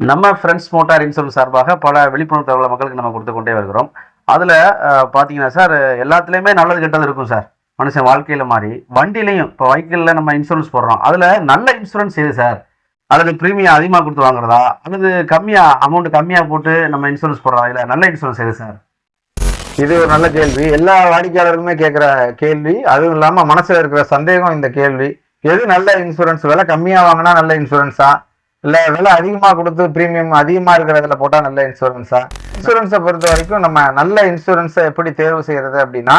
நம்ம friends motor insurance சார்பாக பல விழிப்புணர்வு தகவலை மக்களுக்கு நம்ம கொடுத்து கொண்டே வருகிறோம். அதில் பார்த்தீங்கன்னா சார் எல்லாத்துலேயுமே நல்லது கெட்டது இருக்கும் சார் மனுஷன் வாழ்க்கையில் மாதிரி வண்டிலையும் இப்போ வைக்கிளில் நம்ம இன்சூரன்ஸ் போடுறோம். அதில் நல்ல இன்சூரன்ஸ் எது சார் அதில் ப்ரீமியம் அதிகமாக கொடுத்து வாங்குறதா? அல்லது கம்மியாக அமௌண்ட் கம்மியாக போட்டு நம்ம இன்சூரன்ஸ் போடுறதா? இல்லை நல்ல இன்சூரன்ஸ் எது சார் இது ஒரு நல்ல கேள்வி. எல்லா வாடிக்கையாளருக்குமே கேட்குற கேள்வி. அதுவும் இல்லாமல் மனசில் இருக்கிற சந்தேகம் இந்த கேள்வி. எது நல்ல இன்சூரன்ஸ் விலை கம்மியாக வாங்கினா நல்ல இன்சூரன்ஸா இல்ல விலை அதிகமா கொடுத்து பிரீமியம் அதிகமா இருக்கிறதுல போட்டா நல்ல இன்சூரன்ஸா இன்சூரன்ஸை பொறுத்த வரைக்கும் நம்ம நல்ல இன்சூரன்ஸை எப்படி தேர்வு செய்யறது அப்படின்னா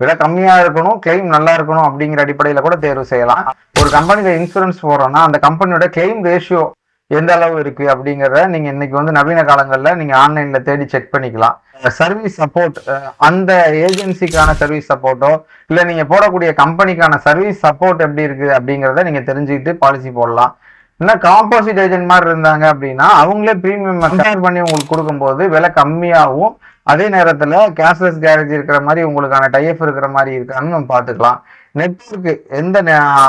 விலை கம்மியா இருக்கணும் கிளைம் நல்லா இருக்கணும் அப்படிங்கிற அடிப்படையில கூட தேர்வு செய்யலாம். ஒரு கம்பெனியில் இன்சூரன்ஸ் போடுறோம்னா அந்த கம்பெனியோட கிளைம் ரேஷியோ எந்த அளவு இருக்கு அப்படிங்கிறத நீங்க இன்னைக்கு வந்து நவீன காலங்கள்ல நீங்க ஆன்லைன்ல தேடி செக் பண்ணிக்கலாம். சர்வீஸ் சப்போர்ட் அந்த ஏஜென்சிக்கான சர்வீஸ் சப்போர்ட்டோ இல்ல நீங்க போடக்கூடிய கம்பெனிக்கான சர்வீஸ் சப்போர்ட் எப்படி இருக்கு அப்படிங்கிறத நீங்க தெரிஞ்சுக்கிட்டு பாலிசி போடலாம். என்ன காம்போசிட் ஏஜென்ட் மாதிரி இருந்தாங்க அப்படின்னா அவங்களே ப்ரீமியம் கம்பேர் பண்ணி உங்களுக்கு கொடுக்கும்போது விலை கம்மியாகவும் அதே நேரத்துல கேஷ்லெஸ் கேரேஜ் இருக்கிற மாதிரி உங்களுக்கான டைப் இருக்கிற மாதிரி இருக்கான்னு நம்ம பார்த்துக்கலாம். நெட்ஒர்க்கு எந்த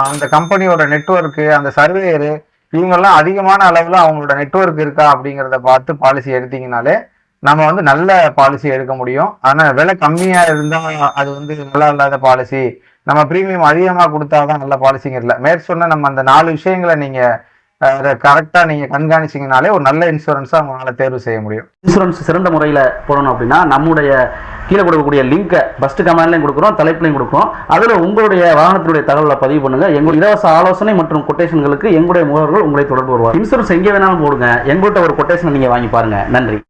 அந்த கம்பெனியோட நெட்ஒர்க்கு அந்த சர்வேயரு இவங்கெல்லாம் அதிகமான அளவுல அவங்களோட நெட்வொர்க் இருக்கா அப்படிங்கிறத பார்த்து பாலிசி எடுத்தீங்கனாலே நம்ம வந்து நல்ல பாலிசி எடுக்க முடியும். ஆனா விலை கம்மியா இருந்தா அது வந்து நல்லா இல்லாத பாலிசி நம்ம பிரீமியம் அதிகமா கொடுத்தாதான் நல்ல பாலிசிங்க இல்லை மேற்சொன்ன நம்ம அந்த நாலு விஷயங்களை நீங்க கரெக்டாக நீங்கள் கண்காணிச்சீங்கனாலே ஒரு நல்ல இன்சூரன்ஸாக உங்களால் தேர்வு செய்ய முடியும். இன்சூரன்ஸ் சிறந்த முறையில் போடணும் அப்படின்னா நம்முடைய கீழே கொடுக்கக்கூடிய லிங்கை ஃபஸ்ட்டு கமெண்ட்லையும் கொடுக்குறோம் தலைப்புலையும் கொடுக்குறோம். அதில் உங்களுடைய வாகனத்தினுடைய தகவலை பதிவு பண்ணுங்கள் எங்கள் இலவச ஆலோசனை மற்றும் கொட்டேஷன்களுக்கு எங்களுடைய முகவர்கள் உங்களை தொடர்பு வருவார் இன்சூரன்ஸ் எங்கே வேணாலும் போடுங்க. எங்கள்கிட்ட ஒரு கொட்டேஷனை நீங்கள் வாங்கி பாருங்கள் நன்றி.